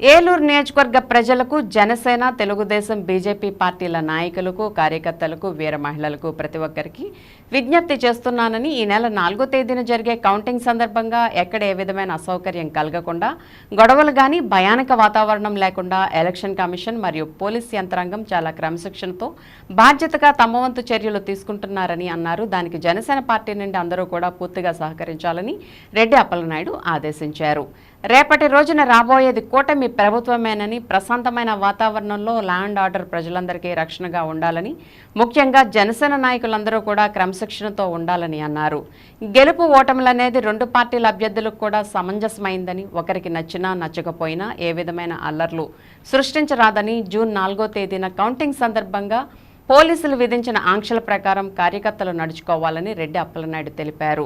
ఏలూరు నియోజకవర్గ ప్రజలకు జనసేన తెలుగుదేశం బీజేపీ పార్టీల నాయకులకు కార్యకర్తలకు వీర మహిళలకు ప్రతి ఒక్కరికి విజ్ఞప్తి చేస్తున్నానని ఈ నెల నాలుగో తేదీన జరిగే కౌంటింగ్ సందర్భంగా ఎక్కడ ఏ విధమైన అసౌకర్యం కలగకుండా గొడవలు కానీ భయానక వాతావరణం లేకుండా ఎలక్షన్ కమిషన్ మరియు పోలీస్ యంత్రాంగం చాలా క్రమశిక్షణతో బాధ్యతగా తమ వంతు చర్యలు తీసుకుంటున్నారని అన్నారు. దానికి జనసేన పార్టీ నుండి అందరూ కూడా పూర్తిగా సహకరించాలని రెడ్డి అప్పలనాయుడు ఆదేశించారు. రేపటి రోజున రాబోయేది కూటమి ప్రభుత్వమేనని ప్రశాంతమైన వాతావరణంలో ల్యాండ్ ఆర్డర్ ప్రజలందరికీ రక్షణగా ఉండాలని ముఖ్యంగా జనసేన నాయకులందరూ కూడా క్రమశిక్షణతో ఉండాలని అన్నారు. గెలుపు ఓటములనేది రెండు పార్టీల అభ్యర్థులకు కూడా సమంజసమైందని ఒకరికి నచ్చినా నచ్చకపోయినా ఏ విధమైన అల్లర్లు సృష్టించరాదని జూన్ నాలుగో తేదీన కౌంటింగ్ సందర్భంగా పోలీసులు విధించిన ఆంక్షల ప్రకారం కార్యకర్తలు నడుచుకోవాలని రెడ్డి అప్పలనాయుడు తెలిపారు.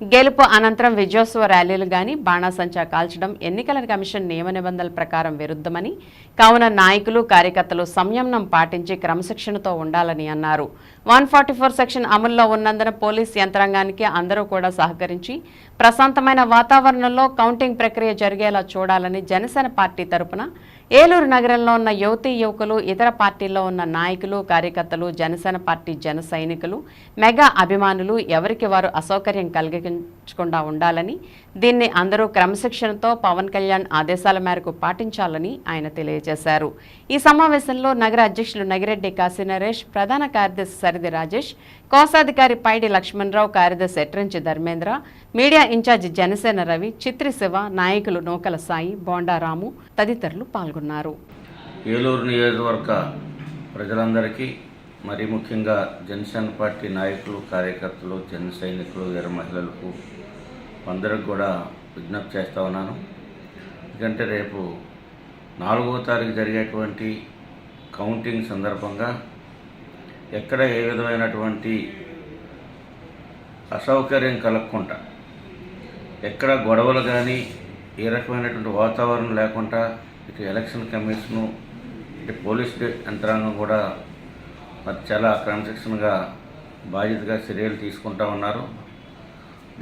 గెలుపు అనంతరం విజయోత్సవ ర్యాలీలు గాని బాణాసంచా కాల్చడం ఎన్నికల కమిషన్ నియమ నిబంధనల ప్రకారం విరుద్ధమని కావున నాయకులు కార్యకర్తలు సంయమనం పాటించి క్రమశిక్షణతో ఉండాలని అన్నారు. వన్ ఫార్టీ ఫోర్ సెక్షన్ అమల్లో ఉన్నందున పోలీస్ యంత్రాంగానికి అందరూ కూడా సహకరించి ప్రశాంతమైన వాతావరణంలో కౌంటింగ్ ప్రక్రియ జరిగేలా చూడాలని జనసేన పార్టీ తరపున ఏలూరు నగరంలో ఉన్న యువతీ యువకులు ఇతర పార్టీల్లో ఉన్న నాయకులు కార్యకర్తలు జనసేన పార్టీ జన సైనికులు మెగా అభిమానులు ఎవరికి వారు అసౌకర్యం కలిగించకుండా ఉండాలని దీన్ని అందరూ క్రమశిక్షణతో పవన్ కళ్యాణ్ ఆదేశాల మేరకు పాటించాలని ఆయన తెలియజేశారు. ఈ సమావేశంలో నగర అధ్యక్షులు నగిరెడ్డి కాశీనరేష్ ప్రధాన కార్యదర్శి సరిది రాజేష్ కోశాధికారి పైడి లక్ష్మణరావు కార్యదర్శి ఎట్రంచి ధర్మేంద్ర మీడియా ఇన్ఛార్జి జనసేన రవి చిత్రి శివ నాయకులు నూకల సాయి బోండారాము తదితరులు పాల్గొన్నారు. ఏలూరు నియోజకవర్గ ప్రజలందరికీ మరి ముఖ్యంగా జనసేన పార్టీ నాయకులు కార్యకర్తలు జన సైనికులు ఇతర మహిళలకు అందరికి కూడా విజ్ఞప్తి చేస్తా ఉన్నాను. ఎందుకంటే రేపు నాలుగవ తారీఖు జరిగేటువంటి కౌంటింగ్ సందర్భంగా ఎక్కడ ఏ విధమైనటువంటి అసౌకర్యం కలగకుండా ఎక్కడ గొడవలు కానీ ఏ రకమైనటువంటి వాతావరణం లేకుండా ఇటు ఎలక్షన్ కమిషను ఇటు పోలీస్ యంత్రాంగం కూడా మరి చాలా క్రమశిక్షణగా బాధ్యతగా చర్యలు తీసుకుంటా ఉన్నారు.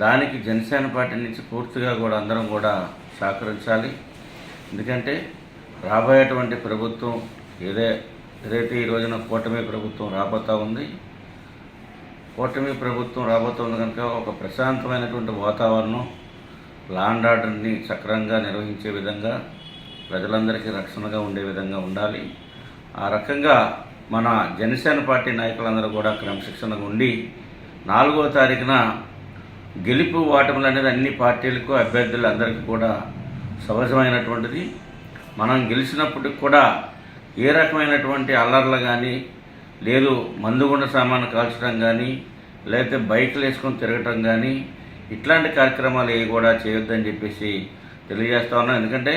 దానికి జనసేన పార్టీ నుంచి పూర్తిగా కూడా అందరం కూడా సహకరించాలి. ఎందుకంటే రాబోయేటువంటి ప్రభుత్వం ఏదే ఏదైతే ఈ రోజున కూటమి ప్రభుత్వం రాబోతా ఉంది. కూటమి ప్రభుత్వం రాబోతుంది కనుక ఒక ప్రశాంతమైనటువంటి వాతావరణం లాండ్ ఆర్డర్ని సక్రమంగా నిర్వహించే విధంగా ప్రజలందరికీ రక్షణగా ఉండే విధంగా ఉండాలి. ఆ రకంగా మన జనసేన పార్టీ నాయకులందరూ కూడా క్రమశిక్షణగా ఉండి నాలుగో తారీఖున గెలుపు ఓటములు అనేది అన్ని పార్టీలకు అభ్యర్థులందరికీ కూడా సహజమైనటువంటిది. మనం గెలిచినప్పటికి కూడా ఏ రకమైనటువంటి అల్లర్లు కానీ లేదు మందుగుండ సామాను కాల్చడం కానీ లేకపోతే బైక్లు వేసుకొని తిరగటం కానీ ఇట్లాంటి కార్యక్రమాలు ఏ కూడా చేయొద్దని చెప్పేసి తెలియజేస్తా ఉన్నాం. ఎందుకంటే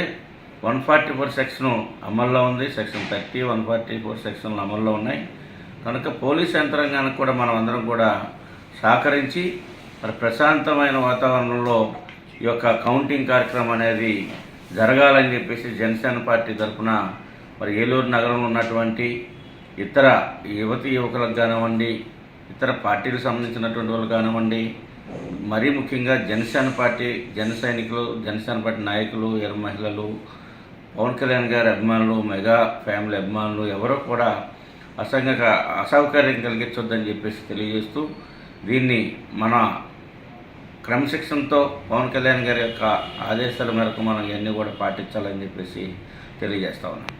వన్ ఫార్టీ ఫోర్ సెక్షన్ అమల్లో ఉంది. Section thirty one forty four సెక్షన్లు అమల్లో ఉన్నాయి. కనుక పోలీస్ యంత్రాంగానికి కూడా మనం అందరం కూడా సహకరించి మరి ప్రశాంతమైన వాతావరణంలో ఈ యొక్క కౌంటింగ్ కార్యక్రమం అనేది జరగాలని చెప్పేసి జనసేన పార్టీ తరఫున మరి ఏలూరు నగరంలో ఉన్నటువంటి ఇతర యువతి యువకులకు కానివ్వండి ఇతర పార్టీలకు సంబంధించినటువంటి వాళ్ళు కానివ్వండి మరీ ముఖ్యంగా జనసేన పార్టీ జన సైనికులు జనసేన పార్టీ నాయకులు ఎర మహిళలు పవన్ కళ్యాణ్ గారి అభిమానులు మెగా ఫ్యామిలీ అభిమానులు ఎవరో కూడా అసంగ అసౌకర్యం కలిగించొద్దని చెప్పేసి తెలియజేస్తూ దీన్ని మన క్రమశిక్షణతో పవన్ కళ్యాణ్ గారి యొక్క ఆదేశాల మేరకు మనం ఇవన్నీ కూడా పాటించాలని చెప్పేసి తెలియజేస్తా ఉన్నాం.